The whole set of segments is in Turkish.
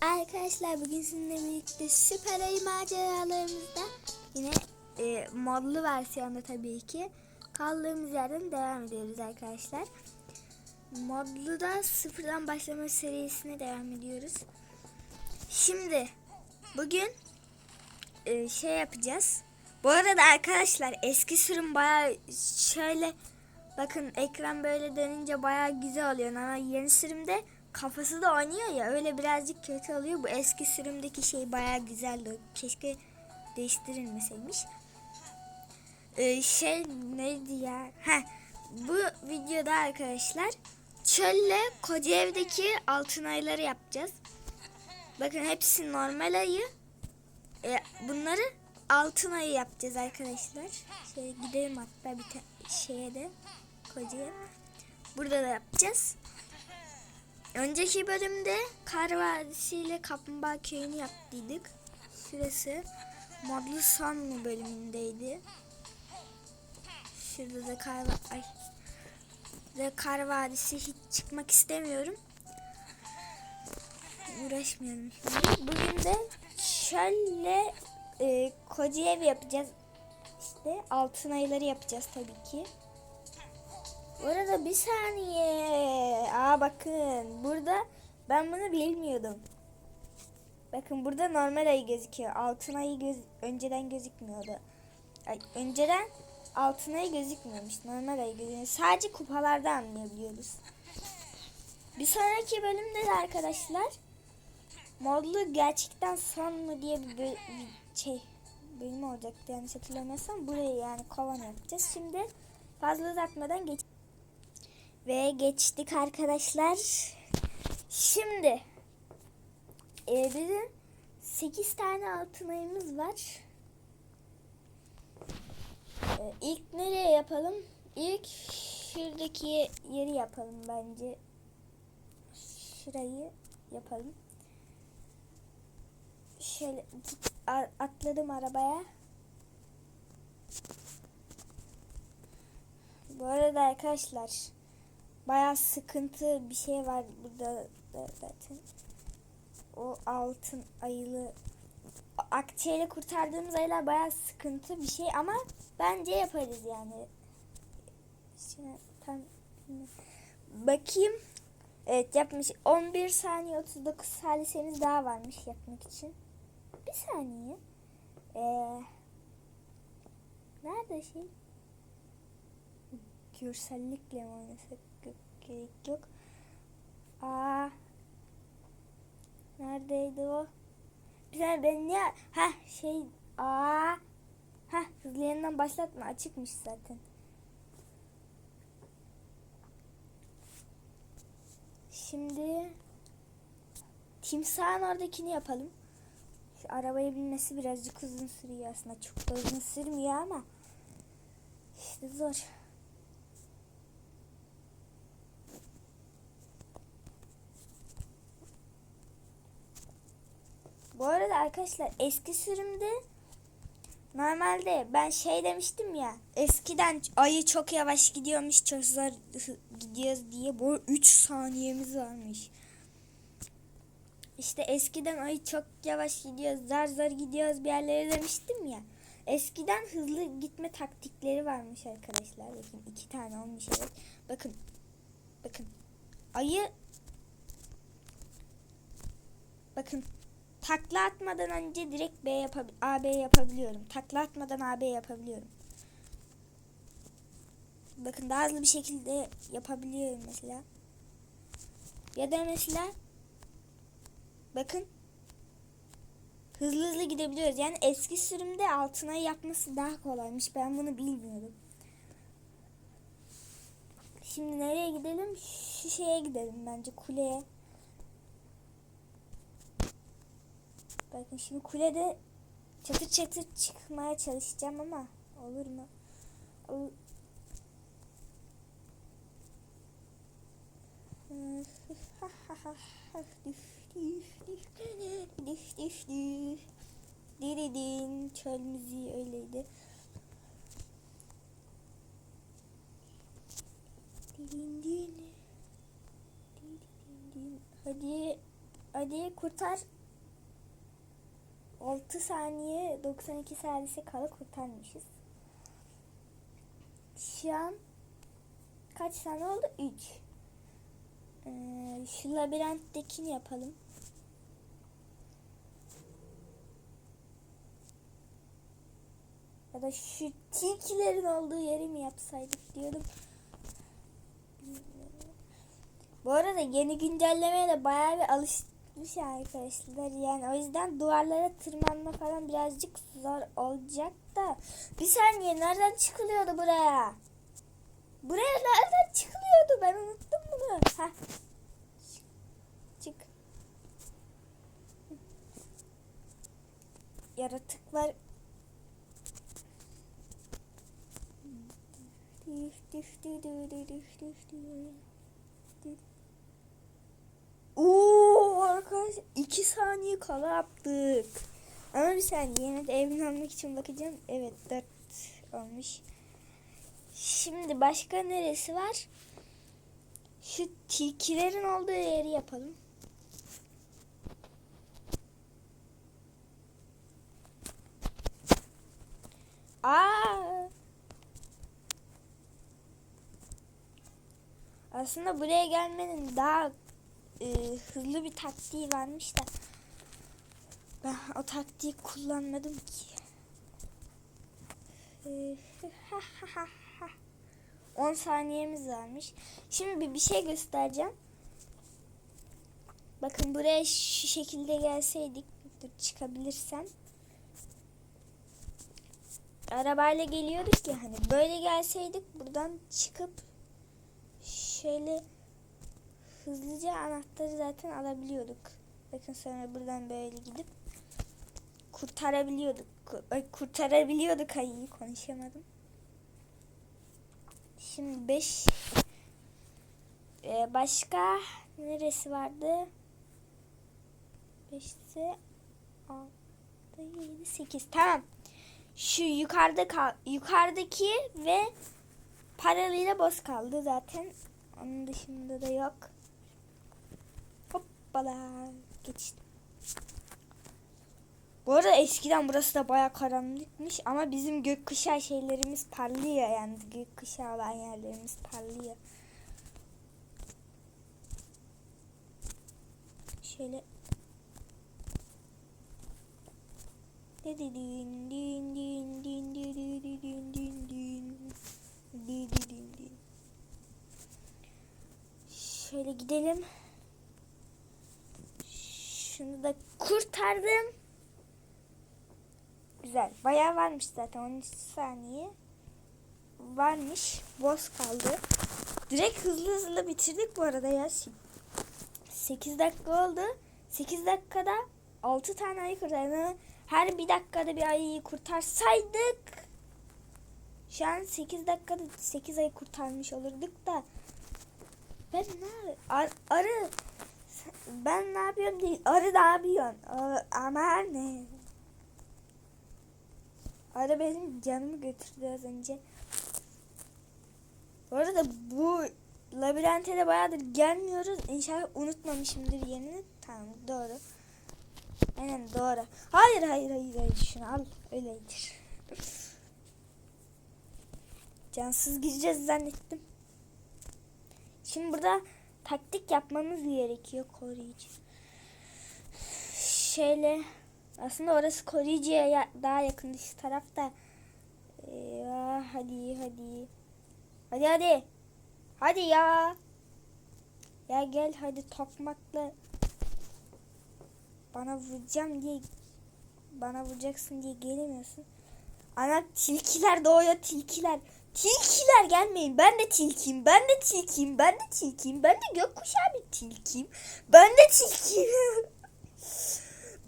Arkadaşlar bugün sizinle birlikte süper ayı maceralarımızda yine e, modlu versiyonda tabii ki kaldığımız yerden devam ediyoruz arkadaşlar. Modlu da sıfırdan başlama serisine devam ediyoruz. Şimdi bugün e, şey yapacağız. Bu arada arkadaşlar eski sürüm baya şöyle bakın ekran böyle dönünce baya güzel oluyor ama yeni sürümde kafası da oynuyor ya öyle birazcık kötü oluyor. Bu eski sürümdeki şey baya güzeldi. Keşke değiştirilmeseymiş. Ee, şey neydi ya? Heh, bu videoda arkadaşlar çölle koca evdeki altın ayları yapacağız. Bakın hepsi normal ayı. Ee, bunları altın ayı yapacağız arkadaşlar. Şöyle gidelim hatta bir şeye de kocaya. Burada da yapacağız. Önceki bölümde Kar Vadisi ile Kaplumbağa Köyü'nü yaptıydık. Şurası modlu son bölümündeydi. Şurada da Kar, Ay. Ve Kar Vadisi hiç çıkmak istemiyorum. Uğraşmıyorum şimdi. Bugün de şöyle e, koca ev yapacağız. İşte altın ayıları yapacağız tabii ki. Bu arada bir saniye. Aa bakın burada ben bunu bilmiyordum. Bakın burada normal ayı gözüküyor. Altın ayı göz önceden gözükmüyordu. Ay, önceden altın ayı gözükmüyormuş. Normal ayı gözüküyor. Sadece kupalarda anlayabiliyoruz. Bir sonraki bölümde de arkadaşlar modlu gerçekten son mu diye bir, böl- bir şey bölüm olacaktı yanlış hatırlamıyorsam. Burayı yani kovan yapacağız. Şimdi fazla uzatmadan geç ve geçtik arkadaşlar. Şimdi e, bizim 8 tane altın ayımız var. E, ilk nereye yapalım? İlk şuradaki yeri yapalım bence. Şurayı yapalım. Şöyle atladım arabaya. Bu arada arkadaşlar bayağı sıkıntı bir şey var burada da zaten. O altın ayılı akçeyle kurtardığımız ayılar bayağı sıkıntı bir şey ama bence yaparız yani. Şimdi tam bakayım. Evet yapmış. 11 saniye 39 salisemiz daha varmış yapmak için. Bir saniye. Ee, nerede şey? görsellikle mi oynasak gerek yok. Aa, neredeydi o? Bir saniye ben niye? Ha şey aa, ha hızlı yeniden başlatma açıkmış zaten. Şimdi timsahın oradakini yapalım. Şu arabaya binmesi birazcık uzun sürüyor aslında. Çok da uzun sürmüyor ama işte zor. Bu arada arkadaşlar eski sürümde normalde ben şey demiştim ya eskiden ayı çok yavaş gidiyormuş çok zor gidiyoruz diye bu 3 saniyemiz varmış. İşte eskiden ayı çok yavaş gidiyoruz zar zar gidiyoruz bir yerlere demiştim ya. Eskiden hızlı gitme taktikleri varmış arkadaşlar. Bakın iki tane olmuş evet. Bakın. Bakın. Ayı Bakın takla atmadan önce direkt B yapab AB yapabiliyorum. Takla atmadan AB yapabiliyorum. Bakın daha hızlı bir şekilde yapabiliyorum mesela. Ya da mesela bakın hızlı hızlı gidebiliyoruz. Yani eski sürümde altına yapması daha kolaymış. Ben bunu bilmiyordum. Şimdi nereye gidelim? Şu şeye gidelim bence kuleye. Bakın şimdi kulede çatır çatır çıkmaya çalışacağım ama olur mu? Ol- Diridin çöl müziği öyleydi. Din. Hadi hadi kurtar 6 saniye 92 salise kala kurtarmışız. Şu an kaç saniye oldu? 3. Ee, şu labirenttekini yapalım. Ya da şu tilkilerin olduğu yeri mi yapsaydık diyordum. Bu arada yeni güncellemeye de bayağı bir alışmış arkadaşlar. Yani o yüzden duvarlara tırmanma falan birazcık zor olacak da. Bir saniye nereden çıkılıyordu buraya? Buraya nereden çıkılıyordu? Ben unuttum bunu. Heh. Çık. Yaratıklar Oo arkadaş 2 saniye kala yaptık. Ama bir saniye yine de almak için bakacağım. Evet 4 olmuş. Şimdi başka neresi var? Şu tilkilerin olduğu yeri yapalım. Aa! Aslında buraya gelmenin daha e, hızlı bir taktiği varmış da ben o taktiği kullanmadım ki. E, 10 saniyemiz varmış. Şimdi bir, bir şey göstereceğim. Bakın buraya şu şekilde gelseydik dur çıkabilirsem. Arabayla geliyorduk ya hani böyle gelseydik buradan çıkıp şöyle hızlıca anahtarı zaten alabiliyorduk. Bakın sonra buradan böyle gidip kurtarabiliyorduk. Ay, kurtarabiliyorduk ayıyı konuşamadım. Şimdi 5 ee, başka neresi vardı? 5'te 6 7 8 tamam. Şu yukarıda kal yukarıdaki ve paralıyla boz kaldı zaten. Onun dışında da yok. Hoppala geçtim. Bu arada eskiden burası da baya karanlıkmış ama bizim gökkuşağı şeylerimiz parlıyor yani gökkuşağı olan yerlerimiz parlıyor. Şöyle din din Şunu da kurtardım. Güzel. Bayağı varmış zaten. 13 saniye varmış. Boz kaldı. Direkt hızlı hızlı bitirdik bu arada ya. 8 dakika oldu. 8 dakikada 6 tane ayı kurtardı. Her bir dakikada bir ayıyı kurtarsaydık şu an 8 dakikada 8 ayı kurtarmış olurduk da ben ne Ar arı ben ne yapıyorum değil arı ne yapıyorsun? Ama her ne? Arı benim canımı götürdü az önce. Bu arada bu labirente de bayağıdır gelmiyoruz. İnşallah unutmamışımdır yerini. Tamam doğru. Aynen doğru. Hayır hayır hayır, hayır. şunu al öyleydir cansız gireceğiz zannettim. Şimdi burada taktik yapmamız gerekiyor koruyucu. Şöyle aslında orası koruyucuya ya, daha yakın şu tarafta. Ee, hadi hadi. Hadi hadi. Hadi ya. Ya gel hadi tokmakla bana vuracağım diye bana vuracaksın diye gelemiyorsun. Ana tilkiler doğuyor tilkiler. Tilkiler gelmeyin. Ben de tilkiyim. Ben de tilkiyim. Ben de tilkiyim. Ben de gökkuşağı bir tilkiyim. Ben de tilkiyim.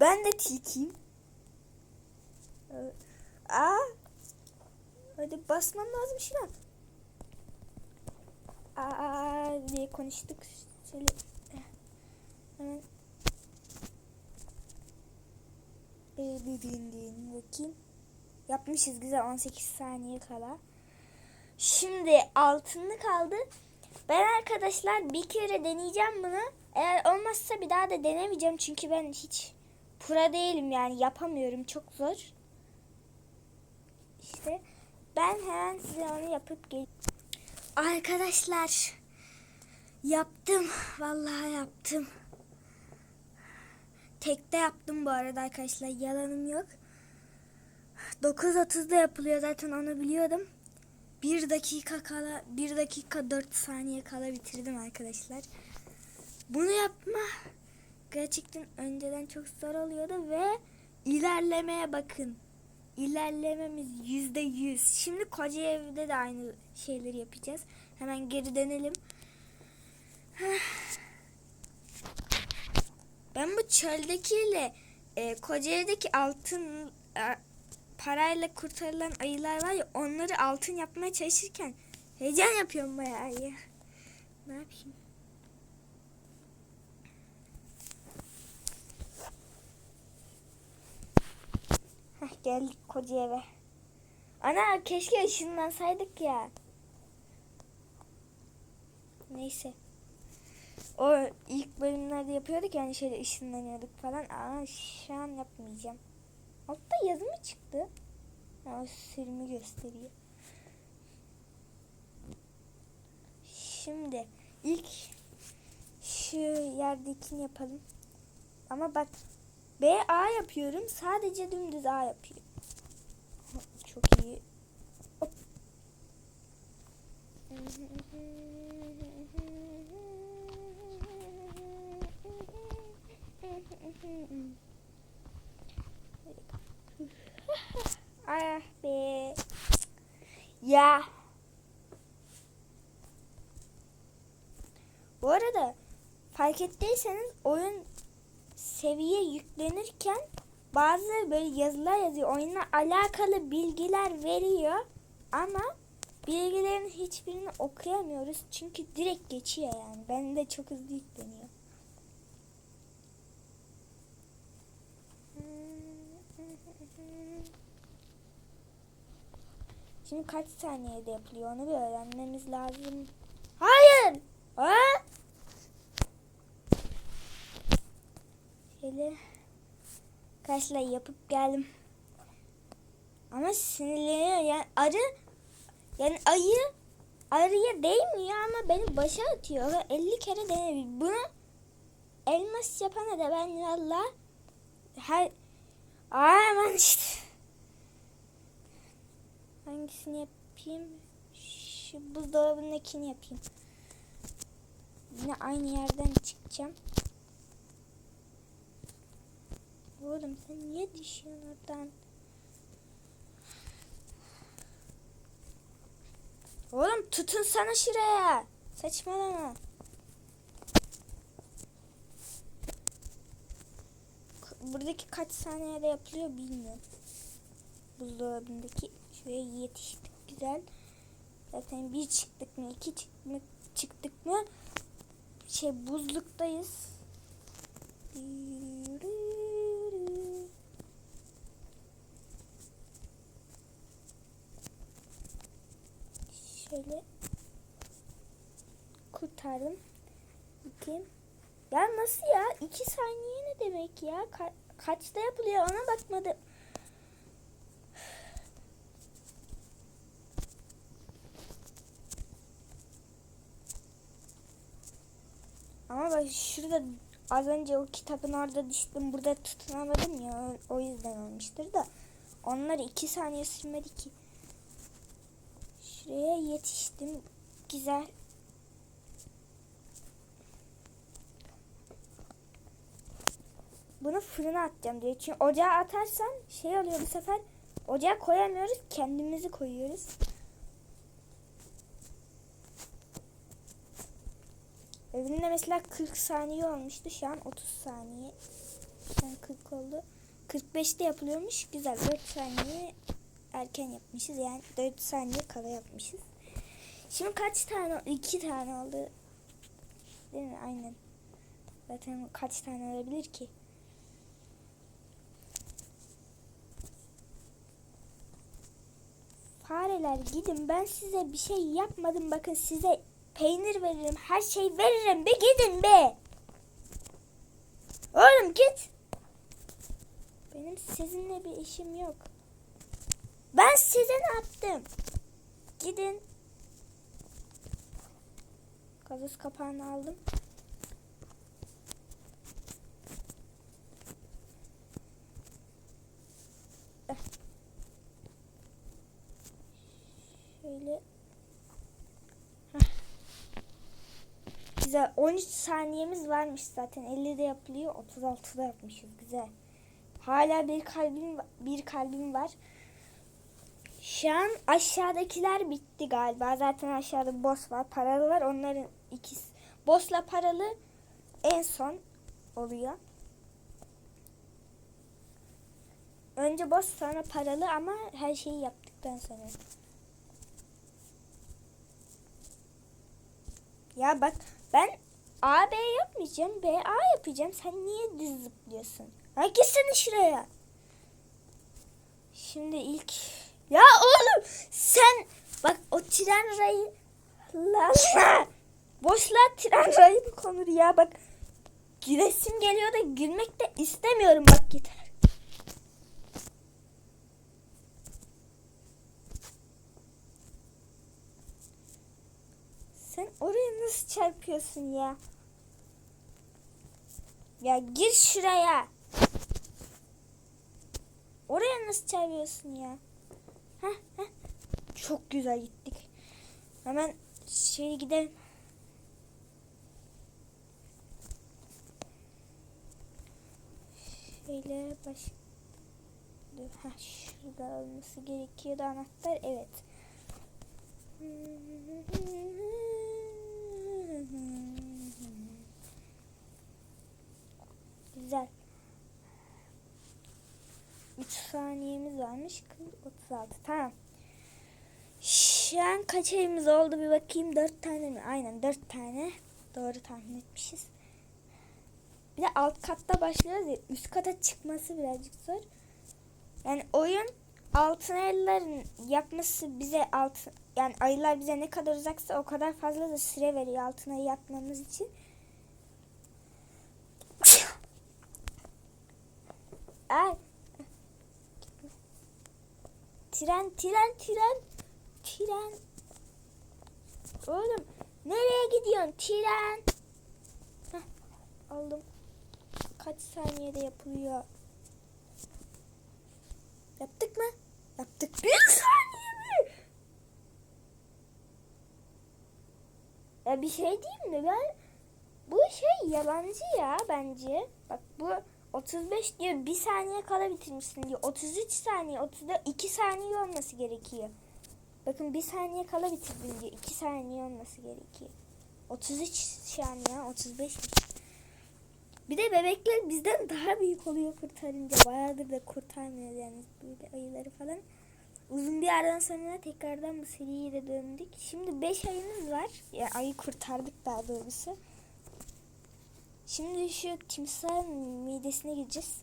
ben de tilkiyim. Aa. Hadi basmam lazım şuna. Aa diye konuştuk. Şöyle hemen din din bakayım. Yapmışız güzel 18 saniye kala. Şimdi altınlı kaldı. Ben arkadaşlar bir kere deneyeceğim bunu. Eğer olmazsa bir daha da denemeyeceğim çünkü ben hiç pro değilim yani yapamıyorum çok zor. İşte ben hemen size onu yapıp gel. Arkadaşlar yaptım vallahi yaptım. Tekte yaptım bu arada arkadaşlar yalanım yok. 9.30'da yapılıyor zaten onu biliyordum. 1 dakika kala 1 dakika 4 saniye kala bitirdim arkadaşlar. Bunu yapma gerçekten önceden çok zor oluyordu ve ilerlemeye bakın. İlerlememiz yüzde yüz. Şimdi koca evde de aynı şeyleri yapacağız. Hemen geri dönelim. Ben bu çöldekiyle e, koca evdeki altın e, parayla kurtarılan ayılar var ya onları altın yapmaya çalışırken heyecan yapıyorum bayağı ya. Ne yapayım? Heh, geldik koca eve. Ana keşke ışınlansaydık ya. Neyse. O ilk bölümlerde yapıyorduk yani şöyle ışınlanıyorduk falan. Aa şu an yapmayacağım. Altta yazı mı çıktı? O sürümü gösteriyor. Şimdi ilk şu yerdekini yapalım. Ama bak B A yapıyorum. Sadece dümdüz A yapıyor. Çok iyi. Hop. Ah be. Ya. Bu arada fark ettiyseniz oyun seviye yüklenirken bazı böyle yazılar yazıyor. Oyunla alakalı bilgiler veriyor ama bilgilerin hiçbirini okuyamıyoruz. Çünkü direkt geçiyor yani. Ben de çok hızlı yükleniyor. Şimdi kaç saniyede yapılıyor onu bir öğrenmemiz lazım. Hayır! Ha? Şöyle kaçla yapıp geldim. Ama sinirleniyor yani arı yani ayı arıya değmiyor ama beni başa atıyor. Ve 50 kere denedim. Bunu elmas yapana da ben valla her aman işte hangisini yapayım? Şu buzdolabındakini yapayım. Yine aynı yerden çıkacağım. Oğlum sen niye düşüyorsun oradan? Oğlum tutun sana şuraya. Saçmalama. Buradaki kaç saniyede yapılıyor bilmiyorum. Buzdolabındaki şuraya yetiştik güzel. Zaten bir çıktık mı iki çıktık mı, çıktık mı şey buzluktayız. Şöyle kurtardım. Bakayım. Ya nasıl ya? İki saniye ne demek ya? Ka- kaçta yapılıyor ona bakmadım. Ama bak şurada az önce o kitabın orada düştüm burada tutunamadım ya o yüzden olmuştur da onlar iki saniye sürmedi ki. Şuraya yetiştim. Güzel. Bunu fırına atacağım diyor. Çünkü ocağa atarsan şey oluyor bu sefer ocağa koyamıyoruz kendimizi koyuyoruz. Evinde mesela 40 saniye olmuştu. Şu an 30 saniye. An 40 oldu. 45'te yapılıyormuş. Güzel. 4 saniye erken yapmışız. Yani 4 saniye kala yapmışız. Şimdi kaç tane? 2 tane oldu. Değil mi? Aynen. Zaten kaç tane olabilir ki? Fareler gidin ben size bir şey yapmadım bakın size peynir veririm her şey veririm be gidin be. Oğlum git. Benim sizinle bir işim yok. Ben size ne yaptım? Gidin. Gazoz kapağını aldım. Eh. Şöyle. Heh. Güzel. 13 saniyemiz varmış zaten. 50'de yapılıyor. 36'da yapmışız. Güzel. Hala bir kalbim bir kalbim var. Şu an aşağıdakiler bitti galiba. Zaten aşağıda boss var, paralı var. Onların ikisi. Boss'la paralı en son oluyor. Önce boss sonra paralı ama her şeyi yaptıktan sonra. Ya bak ben A B yapmayacağım. B A yapacağım. Sen niye düz zıplıyorsun? Ha gitsene şuraya. Şimdi ilk ya oğlum sen bak o tren rayı la la boşluğa tren rayı mı konur ya bak gülesim geliyor da gülmek de istemiyorum bak yeter. Sen oraya nasıl çarpıyorsun ya? Ya gir şuraya. Oraya nasıl çeviriyorsun ya? Heh, heh. Çok güzel gittik. Hemen şey gidelim. Şöyle baş... Ha şurada olması gerekiyordu anahtar. Evet. Güzel. 3 saniyemiz varmış. 36. Tamam. Şu an kaç ayımız oldu bir bakayım. 4 tane mi? Aynen 4 tane. Doğru tahmin etmişiz. Bir de alt katta başlıyoruz ya. Üst kata çıkması birazcık zor. Yani oyun altın ayıların yapması bize altın yani ayılar bize ne kadar uzaksa o kadar fazla da süre veriyor altın ayı yapmamız için. Ay. Tren, tren, tren. Tren. Oğlum nereye gidiyorsun? Tren. Heh, aldım. Kaç saniyede yapılıyor? Yaptık mı? Yaptık. Bir saniye mi? Ya bir şey diyeyim mi? Ben bu şey yalancı ya bence. Bak bu 35 diyor bir saniye kala bitirmişsin diyor. 33 saniye 32 saniye olması gerekiyor. Bakın bir saniye kala bitirdin diyor. 2 saniye olması gerekiyor. 33 saniye 35 Bir de bebekler bizden daha büyük oluyor kurtarınca. Bayağıdır da kurtarmıyoruz yani böyle ayıları falan. Uzun bir aradan sonra tekrardan bu seriye de döndük. Şimdi 5 ayımız var. Yani ayı kurtardık daha doğrusu. Şimdi şu timsahın midesine gideceğiz.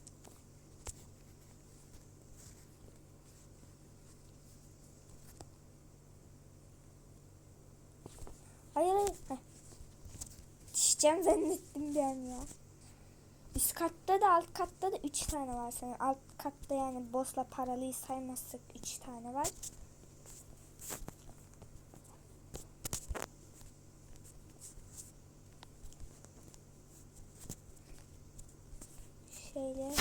Hayır hayır. Heh. Düşeceğim zannettim ben ya. Üst katta da alt katta da 3 tane var senin. Alt katta yani boss'la paralıyı saymazsak 3 tane var. Şöyle.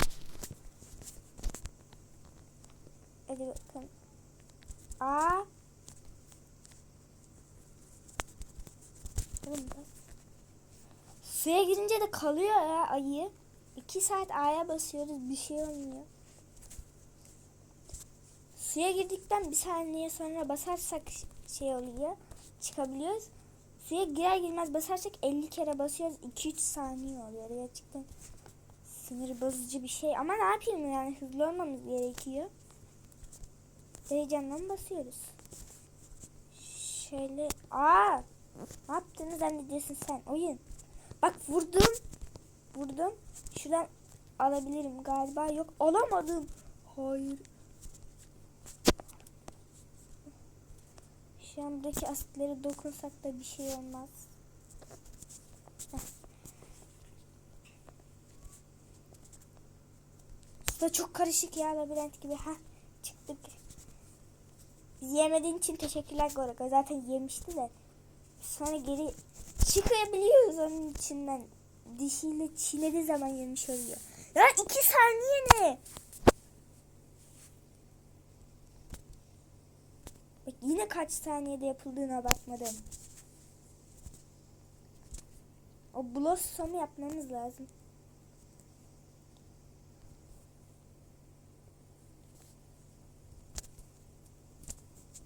Hadi bakın. Aa. Oğlum bak. Kalıyor ya ayı. İki saat A'ya basıyoruz bir şey olmuyor. Suya girdikten bir saniye sonra basarsak şey oluyor. Çıkabiliyoruz. Suya girer girmez basarsak 50 kere basıyoruz. 2-3 saniye oluyor. Gerçekten sinir bozucu bir şey. Ama ne yapayım yani hızlı olmamız gerekiyor. Heyecandan basıyoruz. Şöyle. Aa! Ne yaptığını zannediyorsun sen oyun. Bak vurdum. Vurdum. Şuradan alabilirim galiba. Yok alamadım. Hayır. Şu an buradaki asitlere dokunsak da bir şey olmaz. Da çok karışık ya labirent gibi. Ha çıktık. Yemediğin için teşekkürler Goraka. Zaten yemişti de. Sonra geri çıkabiliyoruz onun içinden. Dişiyle çiğnediği zaman yemiş oluyor. Ya iki saniye ne? Bak yine kaç saniyede yapıldığına bakmadım. O blossom'u yapmamız lazım.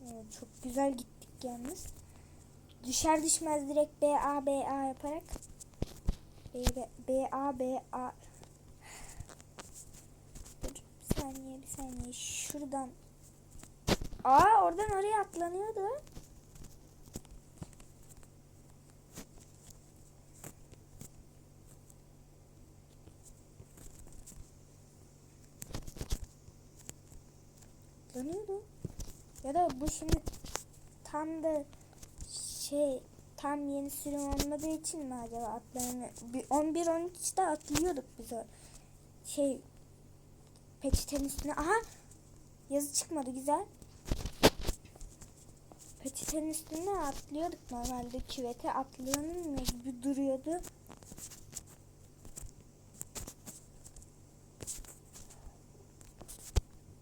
Evet, çok güzel gittik yalnız. Düşer düşmez direkt B A B A yaparak B B A B A Dur bir saniye bir saniye şuradan Aa oradan oraya atlanıyordu. Atlanıyordu. Ya da bu şimdi tam da şey tam yeni sürüm olmadığı için mi acaba atlayanı 11 13'te atlıyorduk biz o şey peçetenin üstüne. Aha yazı çıkmadı güzel. Peçetenin üstüne atlıyorduk normalde küvete atlanın ne gibi duruyordu.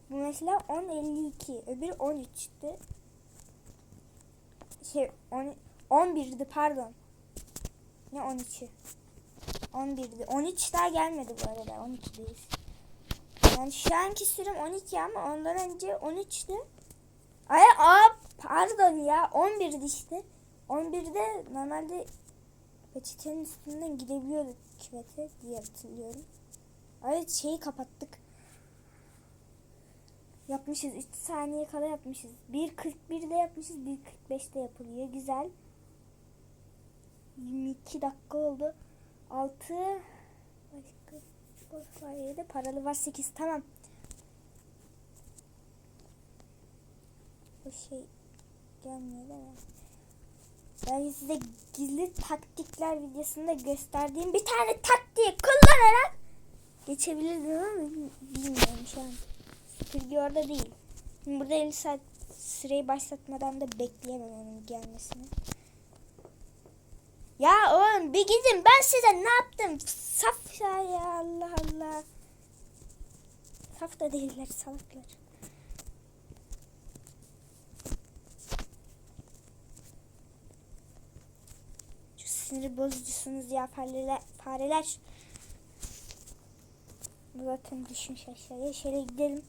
Bu mesela 10.52 öbürü 13'tü. Şey 10, 11'di pardon. Ne 13'ü? 11'di. 13 daha gelmedi bu arada. 12'deyiz. Yani şu anki sürüm 12 ama ondan önce 13'tü. Ay aa pardon ya 11'di işte. 11'de normalde peçetenin üstünden gidebiliyorduk küvete diye hatırlıyorum. Evet şeyi kapattık. Yapmışız. 3 saniye kala yapmışız. 1.41'de yapmışız. 1.45'te yapılıyor. Güzel. 22 dakika oldu. 6 başka var 7 paralı var 8 tamam. Bu şey gelmiyor değil mi? Ben size gizli taktikler videosunda gösterdiğim bir tane taktiği kullanarak geçebilirdim ama bilmiyorum şu an. Süpürge orada değil. Burada 50 saat süreyi başlatmadan da bekleyemem onun gelmesini. Ya oğlum bir gidin ben size ne yaptım? Saf ya, ya Allah Allah. Saf da değiller salaklar. Şu sinir bozucusunuz ya fareler. fareler. Zaten düşmüş aşağıya. Şöyle gidelim.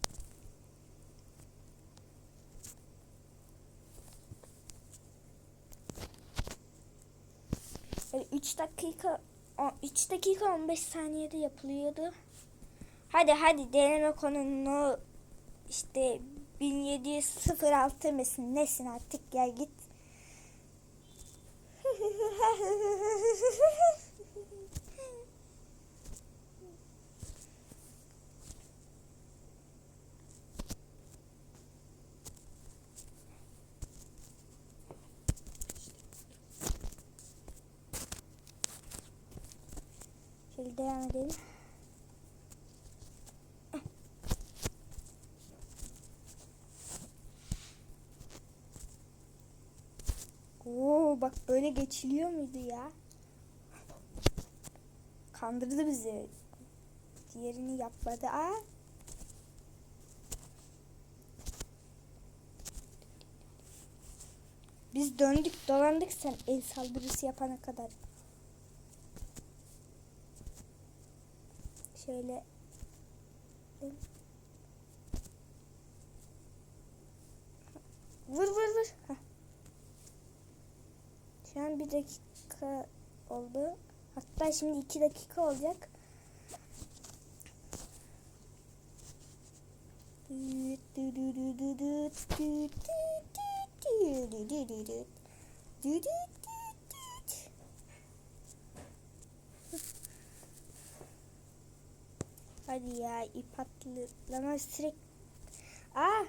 Böyle 3 dakika 3 dakika 15 saniyede yapılıyordu. Hadi hadi deneme konunu işte 1706 mısın nesin artık gel git. Şöyle devam edelim. Oo bak böyle geçiliyor muydu ya? Kandırdı bizi. Diğerini yapmadı. Aa. Biz döndük dolandık sen el saldırısı yapana kadar. Şöyle Vur vur vur. Heh. Şu an bir dakika oldu. Hatta şimdi iki dakika olacak. Hadi ya ip atlama sürekli. Aa!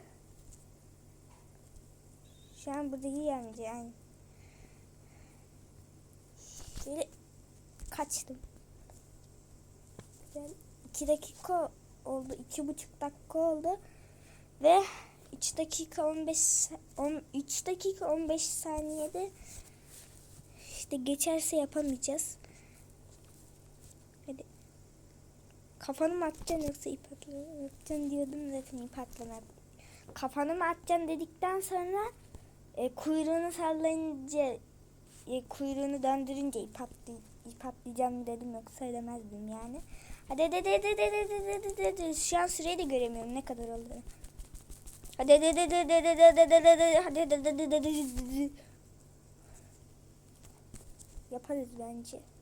Şu an burada yiyemeyeceğim. Yani. Şöyle kaçtım. Güzel. İki dakika oldu. iki buçuk dakika oldu. Ve 3 dakika 15 sa- on- 3 dakika 15 saniyede işte geçerse yapamayacağız. Hadi. Kafanı mı atacaksın yoksa ip atacaksın diyordum zaten ip atlamam. Kafanı mı atacaksın dedikten sonra e, kuyruğunu sallayınca e, kuyruğunu döndürünce ip, atlı, ip atlayacağım dedim yoksa söylemezdim yani. Hadi hadi hadi hadi hadi hadi hadi hadi. Şu an süreyi de göremiyorum ne kadar oldu. Hadi hadi hadi hadi hadi hadi hadi hadi hadi hadi hadi. Yaparız bence.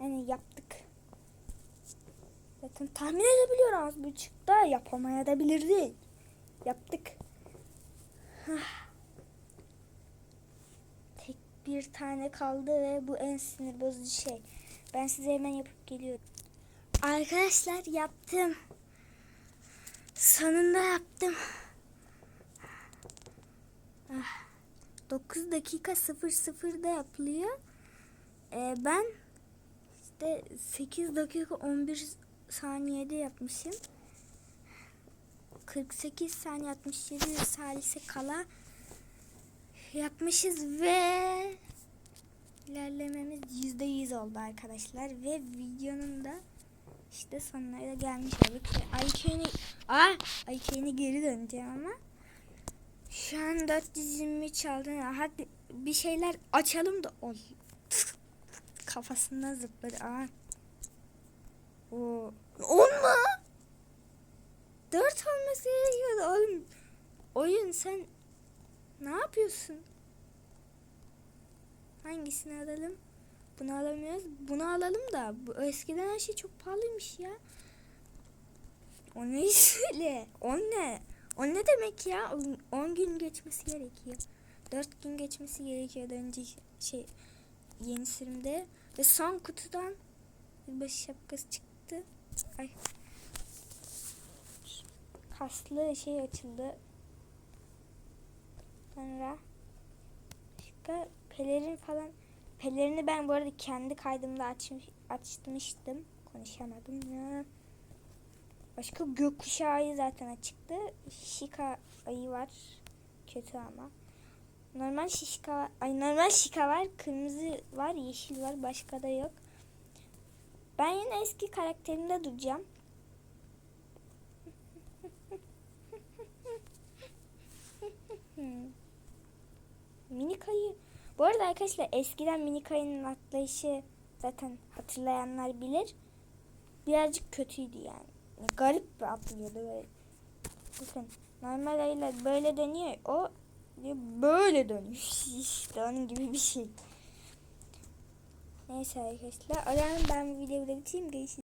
Yani yaptık. Zaten tahmin edebiliyorum az buçukta yapamayabilirdi. Yaptık. Hah. Tek bir tane kaldı ve bu en sinir bozucu şey. Ben size hemen yapıp geliyorum. Arkadaşlar yaptım. Sonunda yaptım. Ah, 9 dakika 00'da yapılıyor. Ee, ben işte 8 dakika 11 saniyede yapmışım. 48 saniye 67 salise kala yapmışız ve ilerlememiz %100 oldu arkadaşlar ve videonun da işte sonuna gelmiş olduk. IQ'ni Aa, IQ'ni geri döneceğim ama şu an 420 çaldı. Hadi bir şeyler açalım da ol. Kafasından zıpladı. Aa. O 10 mu? 4 olması gerekiyordu oğlum. Oyun sen ne yapıyorsun? Hangisini alalım? Bunu alamıyoruz. Bunu alalım da bu eskiden her şey çok pahalıymış ya. O ne söyle? O ne? O ne demek ya? 10 gün geçmesi gerekiyor. 4 gün geçmesi gerekiyordu önce şey yeni sürümde. Ve son kutudan yılbaşı şapkası çıktı. Ay. Kaslı şey açıldı. Sonra başka pelerin falan pelerini ben bu arada kendi kaydımda açmış, açmıştım. Konuşamadım ya. Başka gökkuşağı zaten açıktı. Şika ayı var. Kötü ama. Normal şişka ay normal şika var. Kırmızı var, yeşil var. Başka da yok. Ben yine eski karakterimde duracağım. Minikayı. Bu arada arkadaşlar eskiden Minikayı'nın atlayışı zaten hatırlayanlar bilir. Birazcık kötüydü yani. Garip bir atlıyordu böyle. Bakın normal ayılar böyle dönüyor. O böyle dönüyor. işte onun gibi bir şey. Neyse arkadaşlar. O zaman ben bu videoyu da bitireyim. Görüşürüz.